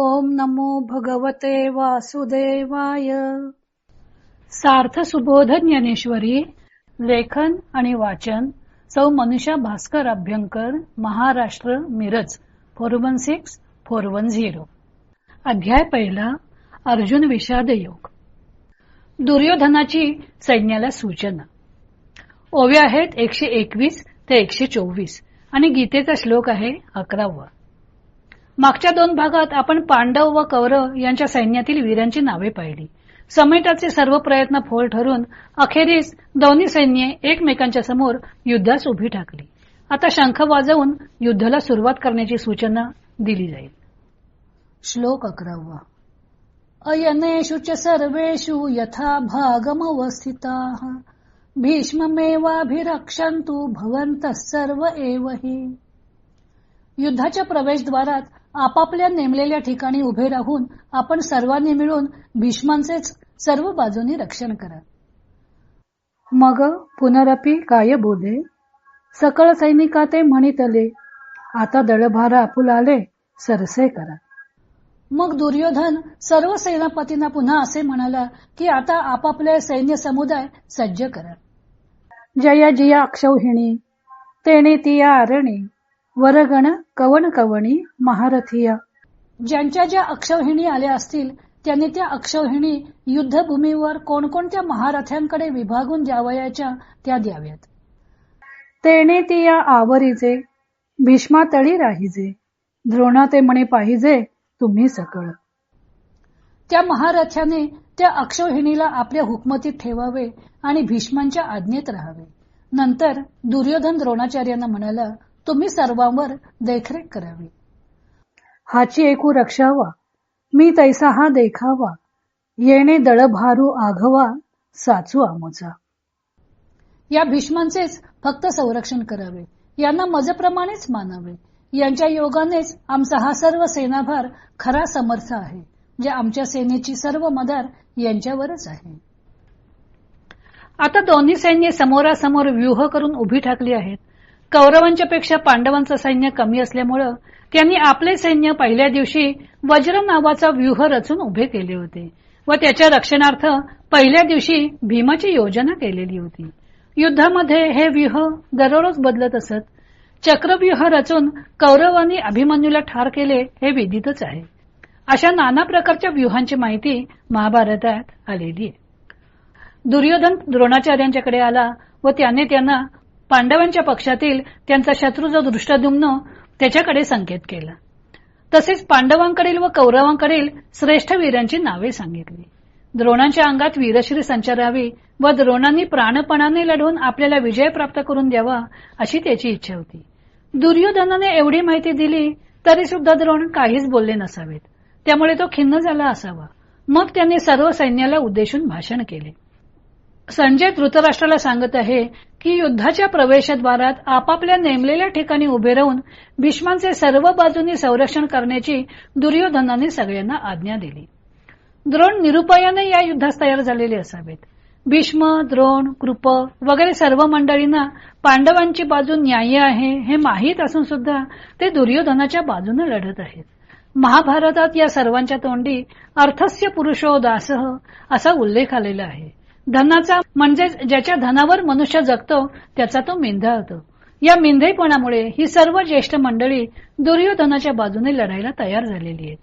ओम नमो भगवते वासुदेवाय. सार्थ सुबोध ज्ञानेश्वरी लेखन आणि वाचन सौ Manusha Bhaskar Abhyankar Maharashtra Miraj four one six four one zero. अध्याय पहिला अर्जुन विषाद योग दुर्योधनाची सैन्याला सूचना. ओव्या आहेत एकशे एकवीस ते एकशे चोवीस आणि गीतेचा श्लोक आहे अकरावा. मागच्या दोन भागात आपण पांडव व कौरव यांच्या सैन्यातील वीरांची नावे पाहिली. समेटाचे सर्व प्रयत्न फोल ठरून अखेरीस दोन्ही सैन्ये एकमेकांच्या समोर युद्धास उभी टाकली आता शंख वाजवून युद्धाला सुरुवात करण्याची सूचना दिली जाईल. श्लोक अकरावा. अयनेषु च सर्वेषु यथा भागमवस्थिता। भीष्ममेवाभिरक्षन्तु भवन्तः सर्व एव हि। युद्धाच्या प्रवेशद्वारात आपापल्या नेमलेल्या ठिकाणी उभे राहून आपण सर्वांनी मिळून भीष्मांचेच सर्व बाजूनी रक्षण करा. मग पुनरपी काय बोले? सकळ सैनिका ते म्हणितले आता दळभारा आपुलाले सरसे करा. मग दुर्योधन सर्व सेनापतींना पुन्हा असे म्हणाला की आता आपापले सैन्य समुदाय सज्ज करा. जया जिया अक्षौहिणी तेणे तिया आरणी वरगण कवन कवणी महारथिया. ज्यांच्या ज्या अक्षौहिणी आल्या असतील त्यांनी त्या अक्षौहिणी युद्धभूमीवर कोणकोणत्या महारथ्यांकडे विभागून द्यावयाच्या त्या द्याव्यात. तेने तिया आवरीजे भीष्मा तळी राहिजे द्रोणा ते म्हणे पाहिजे तुम्ही सकळ. त्या महारथ्याने त्या अक्षौहिणीला आपल्या हुकमतीत ठेवावे आणि भीष्मांच्या आज्ञेत राहावे. नंतर दुर्योधन द्रोणाचार्यांना म्हणाला तुम्ही सर्वांवर देखरेख करावी. हाची एकू रक्षावा. मी तैसा हा देखावा. येणे दळभारू आघवा साचू आमोचा. या भीष्मांचेच फक्त संरक्षण करावे. यांना मजप्रमाणेच मानावे. यांच्या योगानेच आमचा हा सर्व सेनाभार खरा समर्थ आहे जे आमच्या सेनेची सर्व मदार यांच्यावरच आहे. आता दोन्ही सैन्य समोरासमोर व्यूह करून उभी ठाकली आहेत. कौरवांच्या पेक्षा पांडवांचं सैन्य कमी असल्यामुळं त्यांनी आपले सैन्य पहिल्या दिवशी वज्र नावाचा व्यूह रचून उभे केले होते व त्याच्या रक्षणार्थ पहिल्या दिवशी भीमाची योजना केलेली होती. युद्धामध्ये हे व्यूह दररोज बदलत असत. चक्रव्यूह रचून कौरवांनी अभिमन्यूला ठार केले हे विदितच आहे. अशा नाना प्रकारच्या व्यूहांची माहिती महाभारतात आलेली आहे. दुर्योधन द्रोणाचार्यांच्याकडे आला व त्याने त्यांना पांडवांच्या पक्षातील त्यांचा शत्रू जो दृष्टदुम्न त्याच्याकडे संकेत केला. तसेच पांडवांकडील व कौरवांकडील श्रेष्ठ वीरांची नावे सांगितली. द्रोणांच्या अंगात वीरश्री संचारावी व द्रोणांनी प्राणपणाने लढून आपल्याला विजय प्राप्त करून द्यावा अशी त्याची इच्छा होती. दुर्योधनाने एवढी माहिती दिली तरी सुद्धा द्रोण काहीच बोलले नसावेत. त्यामुळे तो खिन्न झाला असावा. मग त्यांनी सर्व सैन्याला उद्देशून भाषण केले. संजय धृतराष्ट्राला सांगत आहे की युद्धाच्या प्रवेशद्वारात आपापल्या नेमलेल्या ठिकाणी उभे राहून भीष्मांचे सर्व बाजूंनी संरक्षण करण्याची दुर्योधनाने सगळ्यांना आज्ञा दिली. द्रोण निरुपायाने या युद्धास तयार झालेले असावेत. भीष्म द्रोण कृप वगैरे सर्व मंडळींना पांडवांची बाजू न्याय्य आहे हे माहीत असून सुद्धा ते दुर्योधनाच्या बाजूने लढत आहेत. महाभारतात या सर्वांच्या तोंडी अर्थस्य पुरुषो दासह असा उल्लेख आलेला आहे. धनाचा म्हणजे ज्याच्या धनावर मनुष्य जगतो त्याचा तो मेंढा होतो. या मेंढेपणामुळे ही सर्व ज्येष्ठ मंडळी दुर्योधनाच्या बाजूने लढायला तयार झालेली आहेत.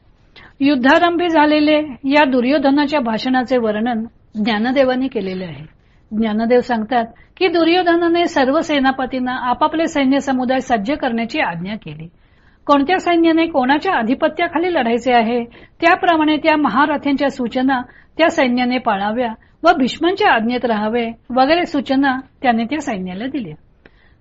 युद्धारंभी झालेले या दुर्योधनाच्या भाषणाचे वर्णन ज्ञानदेवांनी केलेले आहे. ज्ञानदेव सांगतात की दुर्योधनाने सर्व सेनापतींना आपापले सैन्य समुदाय सज्ज करण्याची आज्ञा केली. कोणत्या सैन्याने कोणाच्या आधिपत्याखाली लढायचे आहे? त्याप्रमाणे त्या महारथ्यांच्या सूचना त्या सैन्याने पाळाव्या व भीष्मांच्या आज्ञेत राहावे वगैरे सूचना त्याने त्या सैन्याला दिल्या.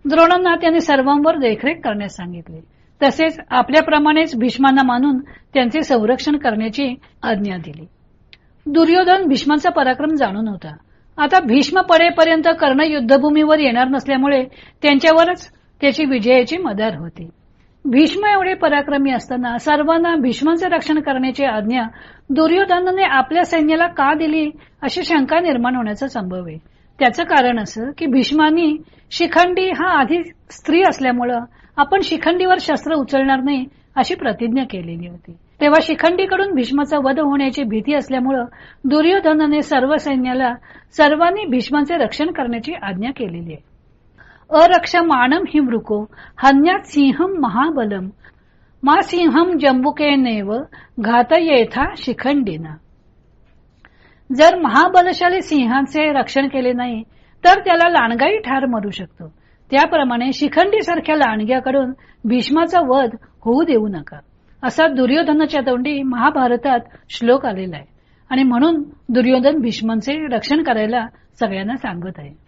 द्रोणांना त्याने सर्वांवर देखरेख करण्यास सांगितले. तसेच आपल्याप्रमाणेच भीष्मांना मानून त्यांचे संरक्षण करण्याची आज्ञा दिली. दुर्योधन भीष्मांचा पराक्रम जाणून होता. आता भीष्म पडेपर्यंत कर्ण युद्धभूमीवर येणार नसल्यामुळे त्यांच्यावरच त्याची विजयाची मदार होती. भीष्म एवढे पराक्रमी असताना सर्वांना भीष्मांचे रक्षण करण्याची आज्ञा दुर्योधनाने आपल्या सैन्याला का दिली अशी शंका निर्माण होण्याचा संभव आहे. त्याचं कारण असं की भीष्मानी शिखंडी हा आधी स्त्री असल्यामुळं आपण शिखंडीवर शस्त्र उचलणार नाही अशी प्रतिज्ञा केलेली होती. तेव्हा शिखंडीकडून भीष्माचा वध होण्याची भीती असल्यामुळं दुर्योधनाने सर्व सैन्याला सर्वांनी भीष्माचे रक्षण करण्याची आज्ञा केलेली आहे. अरक्षमानम हि मृको हन्यात सिंहम महाबलम। मा सिंहम जंबुकेनेव घातयेथा शिखंडीना जर महाबलशाली सिंहाचे रक्षण केले नाही तर त्याला लांडगाही ठार मारू शकतो. त्याप्रमाणे शिखंडी सारख्या लांडग्याकडून भीष्माचा वध होऊ देऊ नका. असा दुर्योधनाच्या तोंडी महाभारतात श्लोक आलेला आहे. आणि म्हणून दुर्योधन भीष्मांचे रक्षण करायला सगळ्यांना सांगत आहे.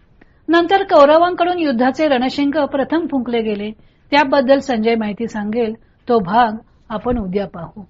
नंतर कौरवांकडून युद्धाचे रणशिंग प्रथम फुंकले गेले. त्याबद्दल संजय माहिती सांगेल. तो भाग आपण उद्या पाहू.